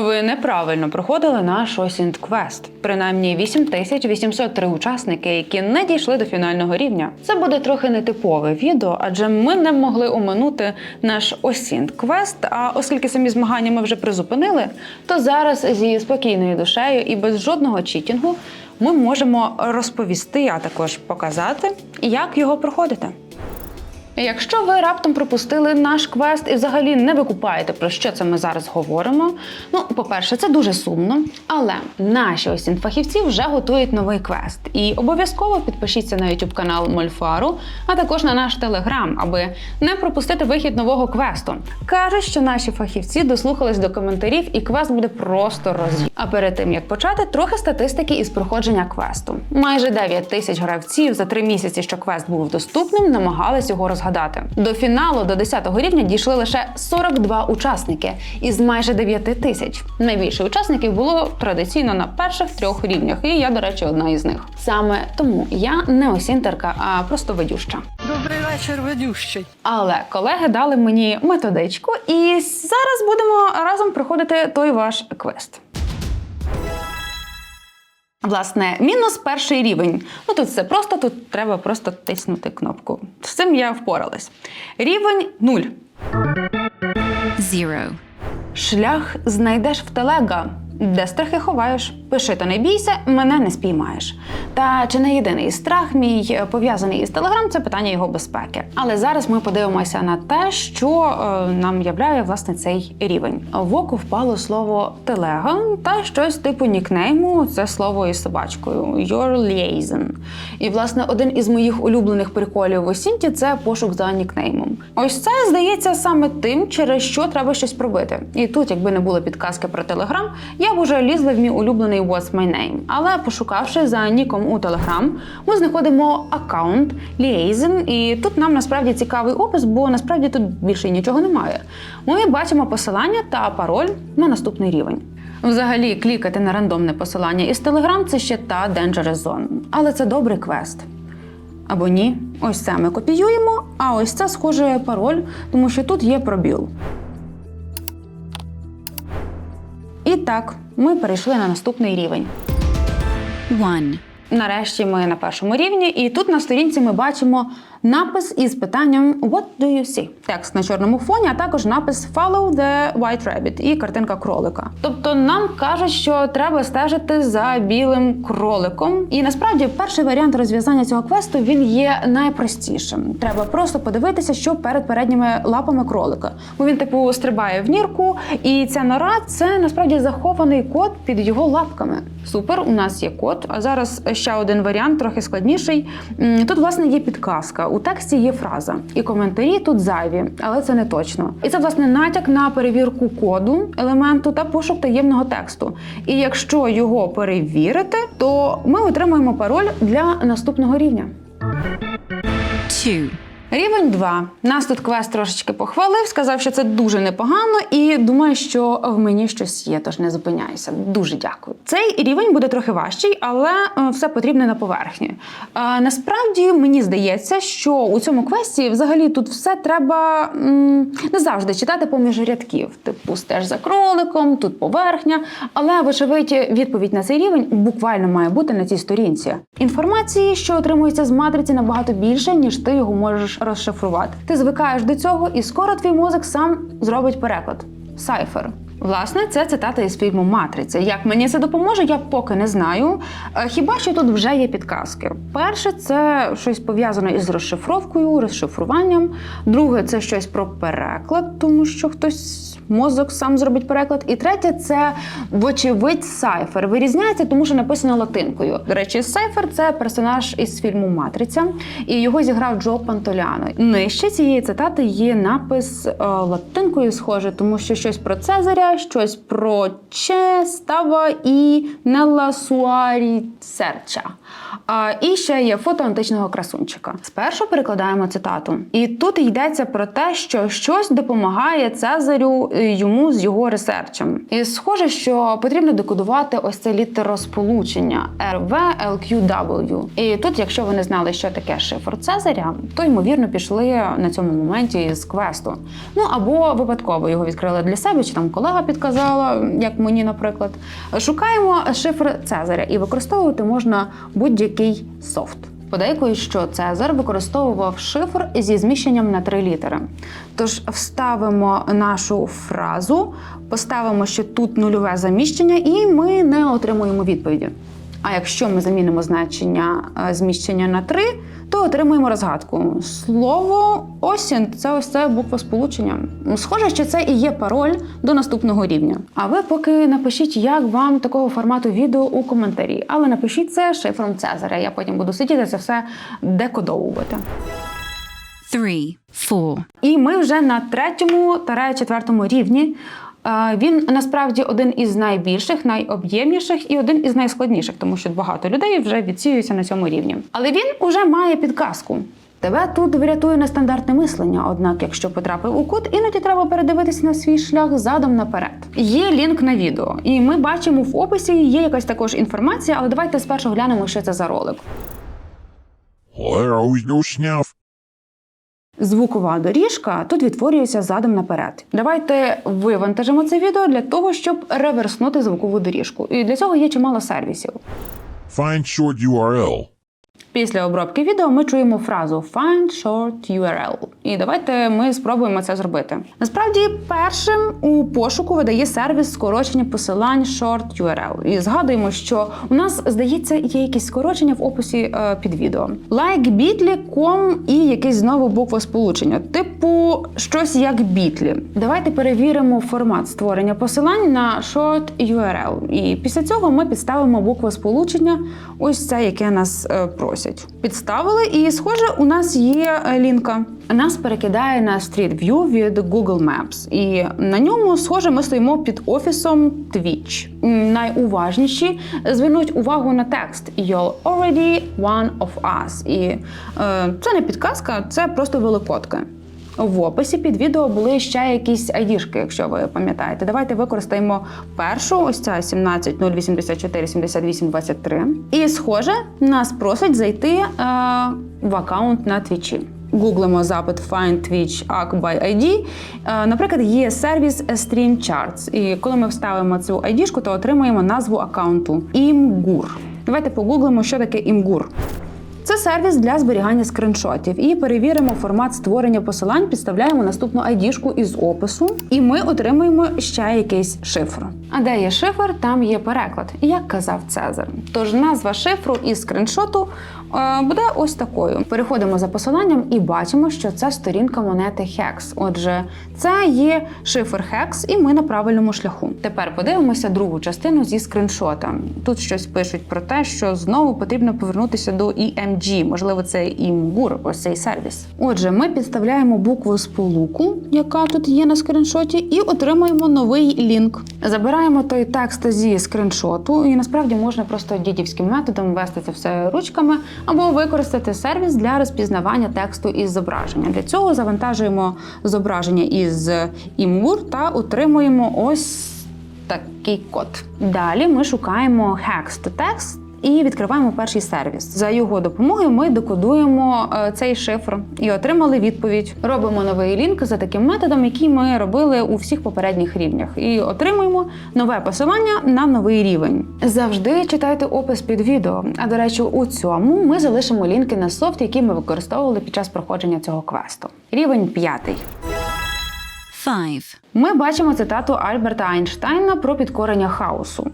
Ви неправильно проходили наш Осінт Квест. Принаймні 8803 учасники, які не дійшли до фінального рівня. Це буде трохи нетипове відео, адже ми не могли оминути наш Осінт Квест. А оскільки самі змагання ми вже призупинили, то зараз зі спокійною душею і без жодного читінгу ми можемо розповісти, а також показати, як його проходити. Якщо ви раптом пропустили наш квест і взагалі не викупаєте, про що це ми зараз говоримо. Ну, по-перше, це дуже сумно, але наші осінь фахівці вже готують новий квест. І обов'язково підпишіться на YouTube канал Мольфару, а також на наш телеграм, аби не пропустити вихід нового квесту. Кажуть, що наші фахівці дослухались до коментарів, і квест буде просто роз'їв. А перед тим як почати, трохи статистики із проходження квесту. Майже 9 тисяч гравців за три місяці, що квест був доступним, намагались його розгадати. До фіналу до 10-го рівня дійшли лише 42 учасники із майже 9 тисяч. Найбільше учасників було традиційно на перших трьох рівнях, і я, до речі, одна із них. Саме тому я не осінтерка, а просто ведюща. Добрий вечір, ведющий. Але колеги дали мені методичку, і зараз будемо разом проходити той ваш квест. Власне, мінус перший рівень. Ну тут все просто, тут треба просто тиснути кнопку. З цим я впоралась. Рівень 0. Zero. Шлях знайдеш в телега, де страхи ховаєш. Пиши, то не бійся, мене не спіймаєш. Та чи не єдиний страх мій е, пов'язаний із телеграм, це питання його безпеки. Але зараз ми подивимося на те, що е, нам являє власне цей рівень. В око впало слово телега та щось типу нікнейму. Це слово із собачкою Your liaison. І власне один із моїх улюблених приколів в Осінті це пошук за нікнеймом. Ось це здається саме тим, через що треба щось пробити. І тут, якби не було підказки про телеграм, я б уже лізла в мій улюблений What's My Name. Але пошукавши за ніком у Telegram, ми знаходимо аккаунт Liaison, і тут нам насправді цікавий опис, бо насправді тут більше нічого немає. Ми бачимо посилання та пароль на наступний рівень. Взагалі, клікати на рандомне посилання із Telegram – це ще та Dangerous Zone. Але це добрий квест. Або ні. Ось це ми копіюємо, а ось це схоже пароль, тому що тут є пробіл. Так, ми перейшли на наступний рівень. One. Нарешті ми на першому рівні, і тут на сторінці ми бачимо напис із питанням What do you see? Текст на чорному фоні, а також напис Follow the White Rabbit і картинка кролика. Тобто нам кажуть, що треба стежити за білим кроликом. І насправді перший варіант розв'язання цього квесту він є найпростішим. Треба просто подивитися, що перед передніми лапами кролика. Бо він типу стрибає в нірку, і ця нора це насправді захований код під його лапками. Супер, у нас є код. А зараз ще один варіант, трохи складніший. Тут, власне, є підказка. У тексті є фраза, і коментарі тут зайві, але це не точно. І це власне натяк на перевірку коду елементу та пошук таємного тексту. І якщо його перевірити, то ми отримуємо пароль для наступного рівня. Two. Рівень 2. Нас тут квест трошечки похвалив, сказав, що це дуже непогано, і думаю, що в мені щось є, тож не зупиняйся. Дуже дякую. Цей рівень буде трохи важчий, але е, все потрібне на поверхні. Е, насправді мені здається, що у цьому квесті взагалі тут все треба не завжди читати поміж рядків. Типу стеж за кроликом, тут поверхня. Але вочевидь, відповідь на цей рівень буквально має бути на цій сторінці. Інформації, що отримується з матриці, набагато більше, ніж ти його можеш розшифрувати. Ти звикаєш до цього, і скоро твій мозок сам зробить переклад. Сайфер. Власне, це цитата із фільму Матриця. Як мені це допоможе, я поки не знаю. Е, Хіба що тут вже є підказки? Перше, це щось пов'язане із розшифровкою, розшифруванням. Друге, це щось про переклад, тому що хтось мозок сам зробить переклад. І третє, це вочевидь сайфер. Вирізняється, тому що написано латинкою. До речі, сайфер це персонаж із фільму Матриця, і його зіграв Джо Пантоляно. Нижче цієї цитати є напис е, латинкою, схоже, тому що щось про Цезаря, щось про Че, Става і Нелла Суарі Серча. А, і ще є фото античного красунчика. Спершу перекладаємо цитату. І тут йдеться про те, що щось допомагає Цезарю е, йому з його ресерчем. І схоже, що потрібно декодувати ось це літеросполучення RV LQW. І тут, якщо ви не знали, що таке шифр Цезаря, то ймовірно пішли на цьому моменті з квесту. Ну або випадково його відкрили для себе, чи там колега підказала, як мені, наприклад. Шукаємо шифр Цезаря і використовувати можна будь-який софт. Подейкують, що Цезар використовував шифр зі зміщенням на три літери. Тож вставимо нашу фразу, поставимо, що тут нульове заміщення, і ми не отримуємо відповіді. А якщо ми замінимо значення е, зміщення на 3, то отримуємо розгадку. Слово осінь це ось це буква сполучення. Схоже, що це і є пароль до наступного рівня. А ви поки напишіть, як вам такого формату відео у коментарі. Але напишіть це шифром Цезаря. Я потім буду сидіти це все декодовувати. 3, 4, І ми вже на третьому та четвертому рівні. Він насправді один із найбільших, найоб'ємніших і один із найскладніших, тому що багато людей вже відсіюються на цьому рівні. Але він уже має підказку. Тебе тут врятує нестандартне мислення. Однак, якщо потрапив у кут, іноді треба передивитися на свій шлях задом наперед. Є лінк на відео, і ми бачимо в описі є якась також інформація, але давайте спершу глянемо, що це за ролик. Snuff. Звукова доріжка тут відтворюється задом наперед. Давайте вивантажимо це відео для того, щоб реверснути звукову доріжку. І для цього є чимало сервісів. Find short URL. Після обробки відео ми чуємо фразу Find short URL. І давайте ми спробуємо це зробити. Насправді, першим у пошуку видає сервіс скорочення посилань short URL. І згадуємо, що у нас здається є якісь скорочення в описі е, під відео. Like bit.ly.com і якесь знову буквосполучення, типу щось як бітлі. Давайте перевіримо формат створення посилань на short URL. І після цього ми підставимо буквосполучення, ось це, яке нас е, просять. Підставили, і схоже, у нас є е, лінка. Нас перекидає на Street View від Google Maps. І на ньому, схоже, ми стоїмо під офісом Twitch. Найуважніші звернуть увагу на текст You're already one of us. І е, це не підказка, це просто великодки. В описі під відео були ще якісь айдішки, якщо ви пам'ятаєте. Давайте використаємо першу, ось ця 17 084 78 23. І схоже, нас просять зайти е, в аккаунт на твічі. Гуглимо запит Find Twitch ACK by ID. Е, Наприклад, є сервіс Stream Charts. І коли ми вставимо цю ID, то отримуємо назву аккаунту Імгур. Давайте погуглимо, що таке імгур. Це сервіс для зберігання скриншотів. І перевіримо формат створення посилань, підставляємо наступну айдішку із опису, і ми отримуємо ще якийсь шифр. А де є шифр, там є переклад, як казав Цезар. Тож назва шифру із скриншоту буде ось такою. Переходимо за посиланням і бачимо, що це сторінка монети Hex. Отже, це є шифр Hex, і ми на правильному шляху. Тепер подивимося другу частину зі скриншота. Тут щось пишуть про те, що знову потрібно повернутися до EMG, можливо, це імгур, ось цей сервіс. Отже, ми підставляємо букву сполуку, яка тут є на скриншоті, і отримуємо новий лінк. Забираємо той текст зі скриншоту, і насправді можна просто дідівським методом ввести це все ручками або використати сервіс для розпізнавання тексту із зображення. Для цього завантажуємо зображення із імур та отримуємо ось такий код. Далі ми шукаємо hex to text і відкриваємо перший сервіс. За його допомогою ми декодуємо е, цей шифр і отримали відповідь. Робимо новий лінк за таким методом, який ми робили у всіх попередніх рівнях, і отримуємо нове посилання на новий рівень. Завжди читайте опис під відео. А до речі, у цьому ми залишимо лінки на софт, які ми використовували під час проходження цього квесту. Рівень п'ятий. 5, Ми бачимо цитату Альберта Айнштайна про підкорення хаосу.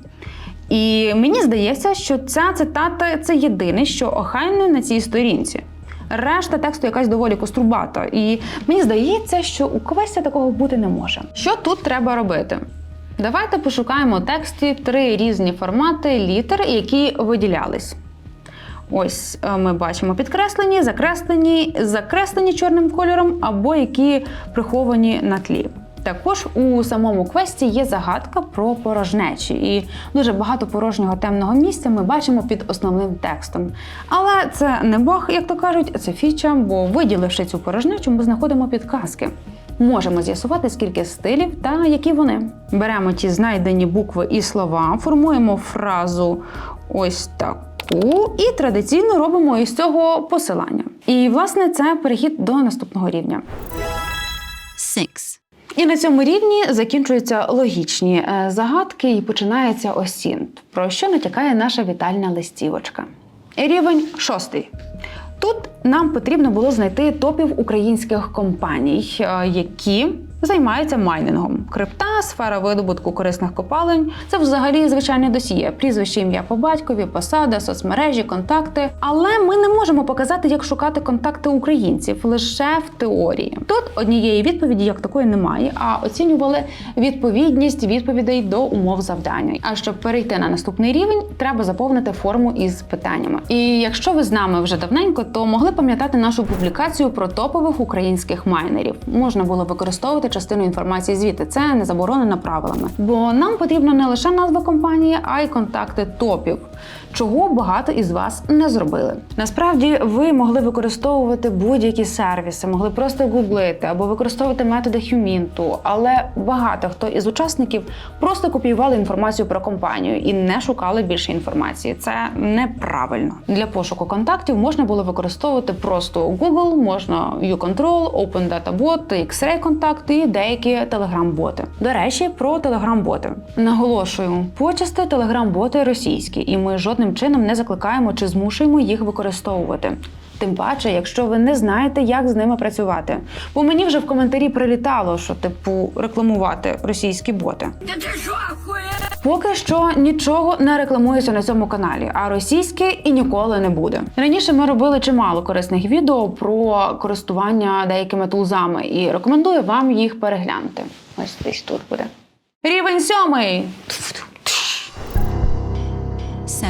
І мені здається, що ця цитата це єдине, що охайне на цій сторінці. Решта тексту якась доволі кострубата. І мені здається, що у квесті такого бути не може. Що тут треба робити? Давайте пошукаємо тексті три різні формати літер, які виділялись. Ось е, ми бачимо підкреслені, закреслені, закреслені чорним кольором або які приховані на тлі. Також у самому квесті є загадка про порожнечі, і дуже багато порожнього темного місця ми бачимо під основним текстом. Але це не баг, як то кажуть, це фіча, бо виділивши цю порожнечу, ми знаходимо підказки. Можемо з'ясувати, скільки стилів та які вони. Беремо ті знайдені букви і слова, формуємо фразу ось таку, і традиційно робимо із цього посилання. І власне це перехід до наступного рівня. 6. І на цьому рівні закінчуються логічні е, загадки і починається осінт, про що натякає наша вітальна листівочка. Рівень шостий. Тут нам потрібно було знайти топів українських компаній, е, які займаються майнінгом. Крипта, сфера видобутку корисних копалень це взагалі звичайне досіє. Прізвище, ім'я по батькові, посада, соцмережі, контакти. Але ми не можемо показати, як шукати контакти українців лише в теорії. Тут однієї відповіді як такої немає, а оцінювали відповідність відповідей до умов завдання. А щоб перейти на наступний рівень, треба заповнити форму із питаннями. І якщо ви з нами вже давненько, то могли пам'ятати нашу публікацію про топових українських майнерів. Можна було використовувати частину інформації звідти. Це не заборонено правилами. Бо нам потрібна не лише назва компанії, а й контакти топів, чого багато із вас не зробили. Насправді ви могли використовувати будь-які сервіси, могли просто гуглити або використовувати методи Хюмінту, але багато хто із учасників просто копіювали інформацію про компанію і не шукали більше інформації. Це неправильно. Для пошуку контактів можна було використовувати просто Google, можна uControl, OpenDataBot, X-Ray контакти і деякі Telegram-боти. До речі, про Telegram-боти. Наголошую, почасти Telegram-боти російські, і ми жодним чином не закликаємо чи змушуємо їх використовувати. Тим паче, якщо ви не знаєте, як з ними працювати. Бо мені вже в коментарі прилітало, що типу рекламувати російські боти. Поки що нічого не рекламується на цьому каналі, а російське і ніколи не буде. Раніше ми робили чимало корисних відео про користування деякими тулзами і рекомендую вам їх переглянути. Ось десь тут буде. Рівень сьомий. 7.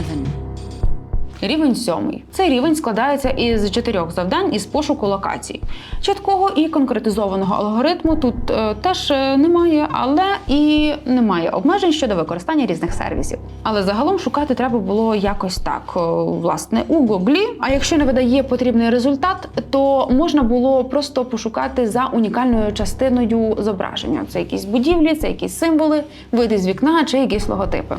Рівень сьомий. Цей рівень складається із чотирьох завдань із пошуку локацій. Чіткого і конкретизованого алгоритму тут е, теж е, немає, але і немає обмежень щодо використання різних сервісів. Але загалом шукати треба було якось так. Е, Власне, у Гуглі. А якщо не видає потрібний результат, то можна було просто пошукати за унікальною частиною зображення. Це якісь будівлі, це якісь символи, види з вікна чи якісь логотипи.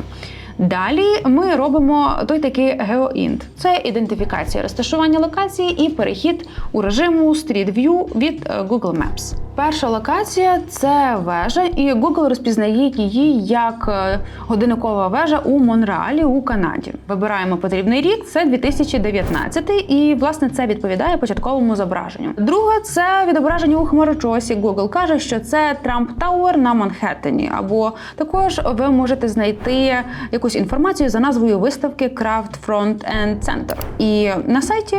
Далі ми робимо той такий GeoInt. Це ідентифікація розташування локації і перехід у режиму Street View від е, Google Maps. Перша локація це вежа, і Google розпізнає її як е, годинникова вежа у Монреалі у Канаді. Вибираємо потрібний рік, це 2019, і власне це відповідає початковому зображенню. Друге це відображення у хмарочосі. Google каже, що це Трамп Тауер на Манхеттені. Або також ви можете знайти якусь інформацію за назвою виставки Craft Front End Center. І на сайті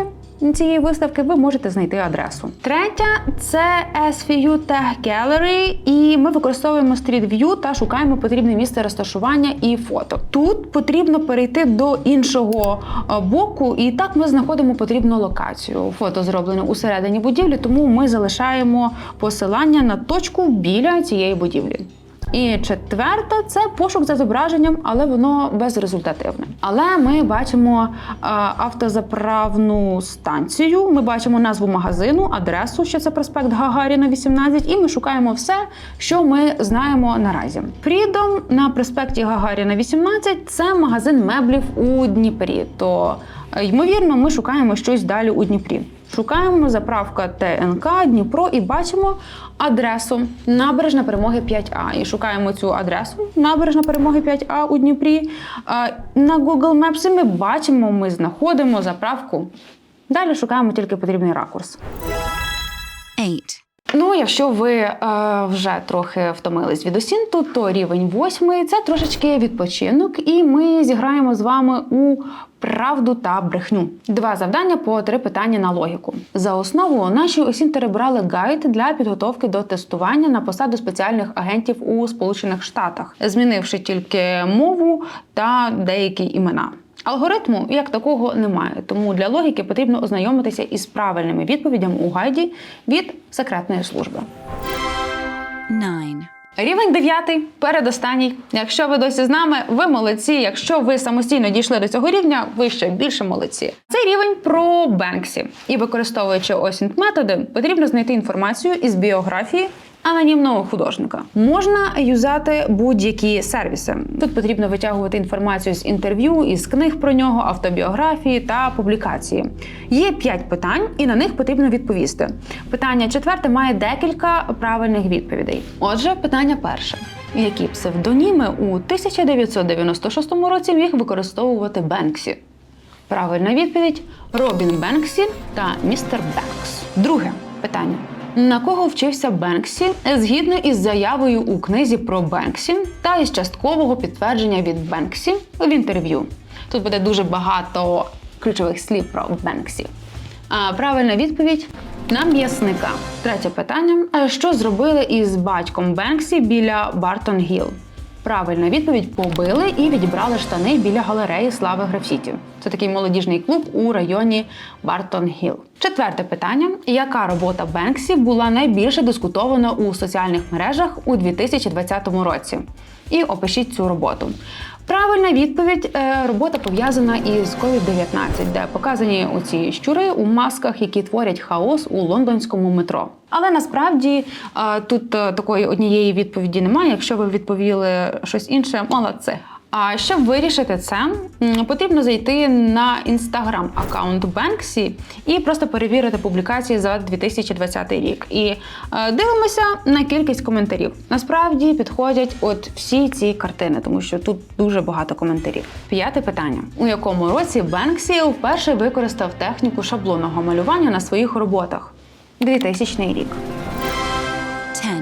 цієї виставки ви можете знайти адресу. Третя це SVU Tag Gallery, і ми використовуємо Street View та шукаємо потрібне місце розташування і фото. Тут потрібно перейти до іншого е, боку, і так ми знаходимо потрібну локацію. Фото зроблено усередині будівлі, тому ми залишаємо посилання на точку біля цієї будівлі. І четверте це пошук за зображенням, але воно безрезультативне. Але ми бачимо е, автозаправну станцію. Ми бачимо назву магазину, адресу, що це проспект Гагаріна, 18, і ми шукаємо все, що ми знаємо наразі. Freedom на проспекті Гагаріна, 18 це магазин меблів у Дніпрі. То е, ймовірно, ми шукаємо щось далі у Дніпрі. Шукаємо заправка ТНК Дніпро і бачимо адресу Набережна Перемоги 5А. І шукаємо цю адресу Набережна Перемоги 5А у Дніпрі. На Google Maps ми бачимо, ми знаходимо заправку. Далі шукаємо тільки потрібний ракурс. 8. Ну, якщо ви е, вже трохи втомились від осінту, то рівень восьмий це трошечки відпочинок, і ми зіграємо з вами у правду та брехню. Два завдання по три питання на логіку. За основу наші осінтери брали гайд для підготовки до тестування на посаду спеціальних агентів у Сполучених Штатах, змінивши тільки мову та деякі імена. Алгоритму як такого немає, тому для логіки потрібно ознайомитися із правильними відповідями у гайді від секретної служби. 9. Рівень дев'ятий, передостанній. Якщо ви досі з нами, ви молодці. Якщо ви самостійно дійшли до цього рівня, ви ще більше молодці. Цей рівень про Бенксі. І використовуючи осінт методи, потрібно знайти інформацію із біографії. Анонімного художника можна юзати будь-які сервіси. Тут потрібно витягувати інформацію з інтерв'ю, із книг про нього, автобіографії та публікації. Є п'ять питань, і на них потрібно відповісти. Питання четверте має декілька правильних відповідей. Отже, питання перше: які псевдоніми у 1996 році міг використовувати Бенксі? Правильна відповідь: Робін Бенксі та містер Бенкс. Друге питання. На кого вчився Бенксі згідно із заявою у книзі про Бенксі та із часткового підтвердження від Бенксі в інтерв'ю? Тут буде дуже багато ключових слів про Бенксі. А правильна відповідь на м'ясника. Третє питання: що зробили із батьком Бенксі біля Бартон Гіл? Правильна відповідь побили і відібрали штани біля галереї слави графіті. Це такий молодіжний клуб у районі Бартон Гіл. Четверте питання: яка робота Бенксі була найбільше дискутована у соціальних мережах у 2020 році? І опишіть цю роботу. Правильна відповідь е, робота пов'язана із COVID-19, де показані оці щури у масках, які творять хаос у лондонському метро. Але насправді е, тут е, такої однієї відповіді немає. Якщо ви відповіли щось інше, молодце. А щоб вирішити це, потрібно зайти на інстаграм аккаунт Бенксі і просто перевірити публікації за 2020 рік. І е, дивимося на кількість коментарів. Насправді підходять от всі ці картини, тому що тут дуже багато коментарів. П'яте питання: у якому році Бенксі вперше використав техніку шаблонного малювання на своїх роботах? 2000 рік. 10.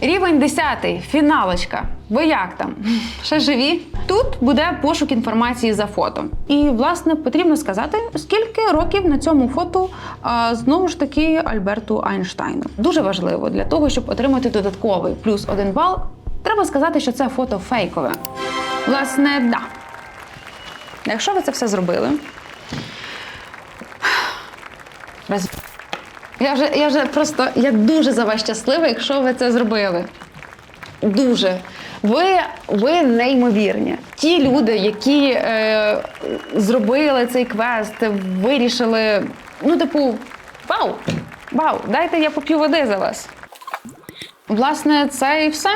Рівень 10, фіналочка. Ви як там? Ще живі? Тут буде пошук інформації за фото. І, власне, потрібно сказати, скільки років на цьому фото знову ж таки Альберту Айнштайну. Дуже важливо для того, щоб отримати додатковий плюс один бал. Треба сказати, що це фото фейкове. Власне, да. Якщо ви це все зробили. Роз... Я вже, я вже просто я дуже за вас щаслива, якщо ви це зробили. Дуже. Ви, ви неймовірні. Ті люди, які е, зробили цей квест, вирішили. Ну, типу, вау! Вау! Дайте я поп'ю води за вас. Власне, це і все.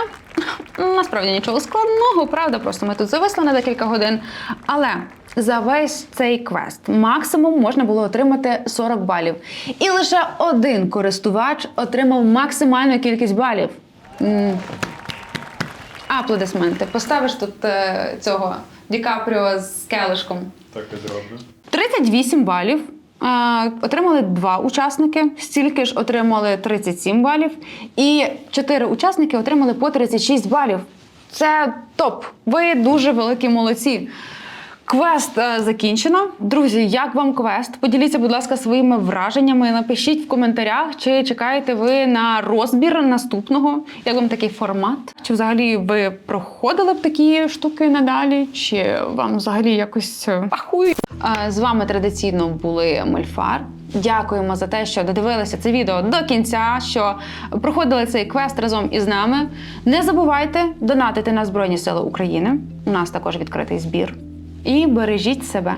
Насправді нічого складного, правда, просто ми тут зависли на декілька годин. Але за весь цей квест максимум можна було отримати 40 балів. І лише один користувач отримав максимальну кількість балів. Аплодисменти. Поставиш тут е, цього Ді Капріо з келишком. Так і зроблю. 38 балів. е, Отримали два учасники, стільки ж отримали 37 балів, і чотири учасники отримали по 36 балів. Це топ. Ви дуже великі молодці. Квест е, закінчено. Друзі, як вам квест? Поділіться, будь ласка, своїми враженнями. Напишіть в коментарях, чи чекаєте ви на розбір наступного. Як вам такий формат? Чи взагалі ви проходили б такі штуки надалі? Чи вам взагалі якось е, ахуй? Е, З вами традиційно були Мольфар. Дякуємо за те, що додивилися це відео до кінця, що проходили цей квест разом із нами. Не забувайте донатити на Збройні Сили України. У нас також відкритий збір. І бережіть себе.